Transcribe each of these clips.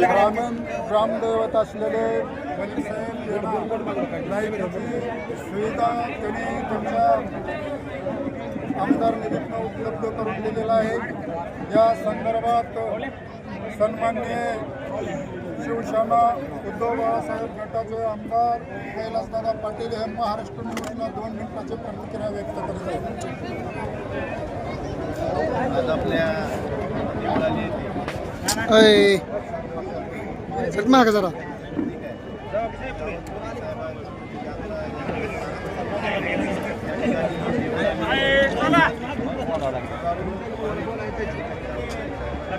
ग्रामीण ग्रामदैवत असलेले वलीसाहेब येणा लाईटची सुविधा त्यांनी त्यांच्या आमदार निधीतनं उपलब्ध करून दिलेला आहे. या संदर्भात सन्माननीय शिवसेना उद्धव बाळासाहेब गटाचे आमदार कैलासदादा पाटील हे महाराष्ट्र न्यूजला दोन मिनिटाची प्रतिक्रिया व्यक्त करत आहेत. आज आपल्या जरा.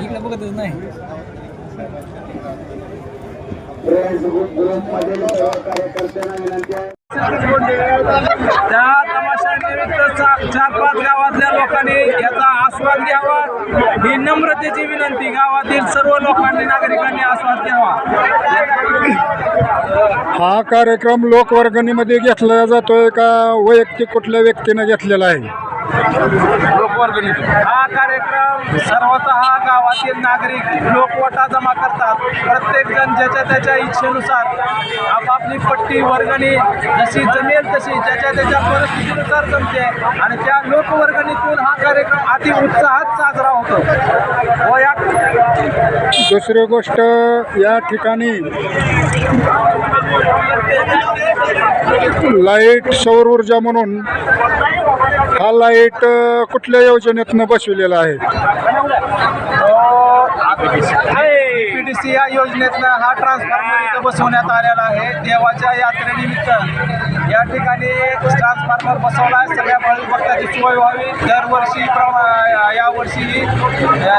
इकडे बघतच नाही. त्या चार पाच गावातल्या लोकांनी याचा आस्वाद घ्यावा. ही नम्रतेची विनंती गावातील सर्व लोकांनी नागरिकांनी आस्वाद घ्यावा. हा कार्यक्रम लोकवर्गणीमध्ये घेतला जातोय का? वैयक्तिक कुठल्या व्यक्तीने घेतलेला आहे? लोकवर्गणी हा कार्यक्रम सर्वत गावातील नागरिक लोकवटा जमा करतात. प्रत्येक जण ज्याच्या त्याच्या इच्छेनुसार आपापली पट्टी वर्गणी जशी जमेल तशी ज्याच्या त्याच्या परिस्थितीनुसार जमते. आणि त्या लोकवर्गणीतून हा कार्यक्रम अति उत्साहात साजरा होतो. व या. दुसरी गोष्ट या ठिकाणी लाइट सौर ऊर्जा म्हणून हा लाइट अ, कुठल्या योजनेतनं बसविलेला आहे? पीडीसी या योजनेतनं हा ट्रान्सफॉर्मर इथं बसवण्यात आलेला आहे. देवाच्या यात्रेनिमित्त या ठिकाणी एक ट्रान्सफॉर्मर बसवला आहे. सगळ्या भक्ताची सोय व्हावी. दरवर्षी प्रमा यावर्षी ही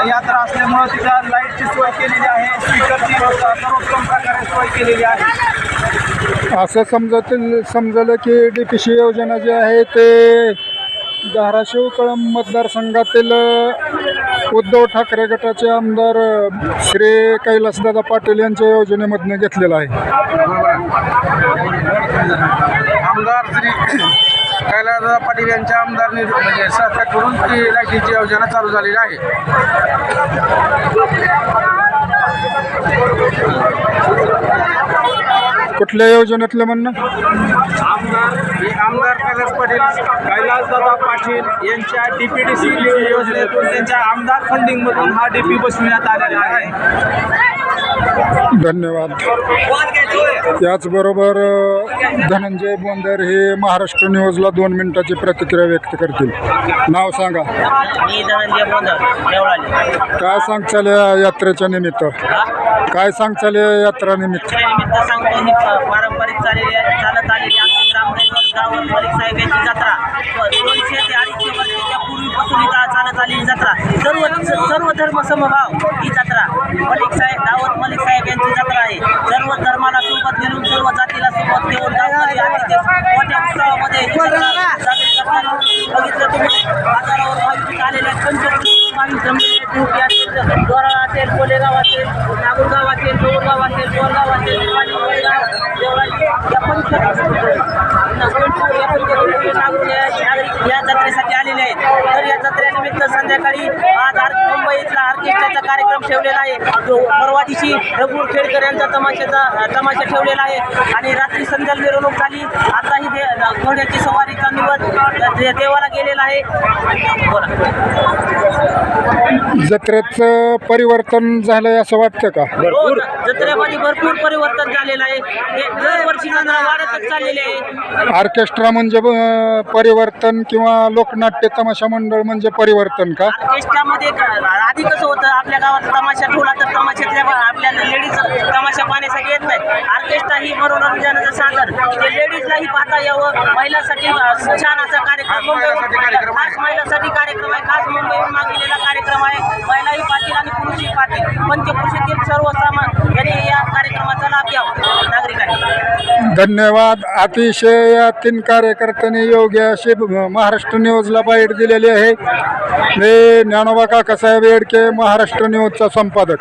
यात्रा असल्यामुळं तिथं लाईटची सोय केलेली आहे. स्पीकरची सर्वोत्तम प्रकारे सोय केलेली आहे. असं समजतील समजलं की डी पी सी योजना जी आहे ते धाराशिव कळंब मतदारसंघातील उद्धव ठाकरे गटाचे आमदार श्री कैलासदादा पाटील यांच्या योजनेमधनं घेतलेलं आहे. आमदार श्री कैलासदादा पाटील यांच्या आमदार म्हणजे म्हणजे सहकार्याकडून ती लाईटीची योजना चालू झालेली आहे. कुठल्या योजनेतलं म्हणणं? आमदार हे आमदार कैलास पाटील कैलासदादा पाटील यांच्या सी योजनेतून त्यांच्या आमदार फंडिंगमधून हा डी पी बसविण्यात आलेला आहे. धन्यवाद. त्याचबरोबर अ, धनंजय बोंदर हे महाराष्ट्र न्यूजला दोन मिनिटाची प्रतिक्रिया व्यक्त करतील. नाव सांगा. मी धनंजय बोंदर देवळाली. काय सांगचाल या यात्रेच्या निमित्त? काय सांगचाल या यात्रा निमित्त? ही पारंपरिक चालत आलेली गावात मलिक साहेब यांची जत्रा दोनशे ते अडीचशे वर्षाच्या पूर्वीपासून इथं चालत आलेली जत्रा. सर्व सर्व धर्म समभाव ही जत्रा. मलिक साहेब दावत मलिक साहेब यांची जत्रा आहे. सर्व धर्माला सोबत घेऊन सर्व जातीला सोबत घेऊन मोठ्या उत्सवामध्ये बघितलं तुम्ही? बाजारावर भाविक आलेले आहेत. भाविक जमलेले असेल दोराळा असेल कोलेगाव असेल नागुरगाव असेल गौरगाव असेल गोरगाव असेल देवाली कोळेगाव देवळाली या पंच नागपूर या पंचक्रोशीचे नागरिक या नागरिक या जत्रेसाठी आलेले आहेत तर या जत्रेनिमित्त संध्या संध्याकाळी आज आर मुंबईतला ऑर्केस्ट्राचा कार्यक्रम ठेवलेला आहे. परवा दिवशी रघुर खेडकर यांचा तमाशाचा तमाशा ठेवलेला आहे. आणि रात्री संध्याला मिरवणूक झाली. आता ही दे घोड्याची सवारीचा निवड देवाला गेलेला आहे. बोला. जत्रेचं परिवर्तन झालंय असं वाटतं का? हो, ज- जत्रेमध्ये भरपूर परिवर्तन झालेलं आहे. हे दरवर्षी वाढतच चाललेली आहे. ऑर्केस्ट्रा म्हणजे परिवर्तन किंवा लोकनाट्य तमाशा मंडळ म्हणजे परिवर्तन का? ऑर्केस्ट्रामध्ये आधी कसं होतं? आपल्या गावात तमाशा ठेवला तर तमाशातल्या बा- आपल्या लेडीज तमाशा पाहण्यासाठी येत नाही ऑर्केस्ट्रा ही मनोरंजनाचं साधन. ते लेडीजलाही पाहता यावं. महिलांसाठी छान असा कार्यक्रम. खास महिलांसाठी कार्यक्रम आहे. खास मुंबईहून मागलेला कार्यक्रम आहे. महिलाही पाहतील आणि पुरुषही पाहतील. सर्व सामान यांनी या कार्यक्रमाचा लाभ घ्यावा. नागरिकांनी. धन्यवाद. अतिशय या तीन कार्यकर्त्यांनी योग्य अशी महाराष्ट्र न्यूजला बाईट दिलेली आहे. मी ज्ञानोबा काकासाहेब येडके महाराष्ट्र न्यूजचा संपादक.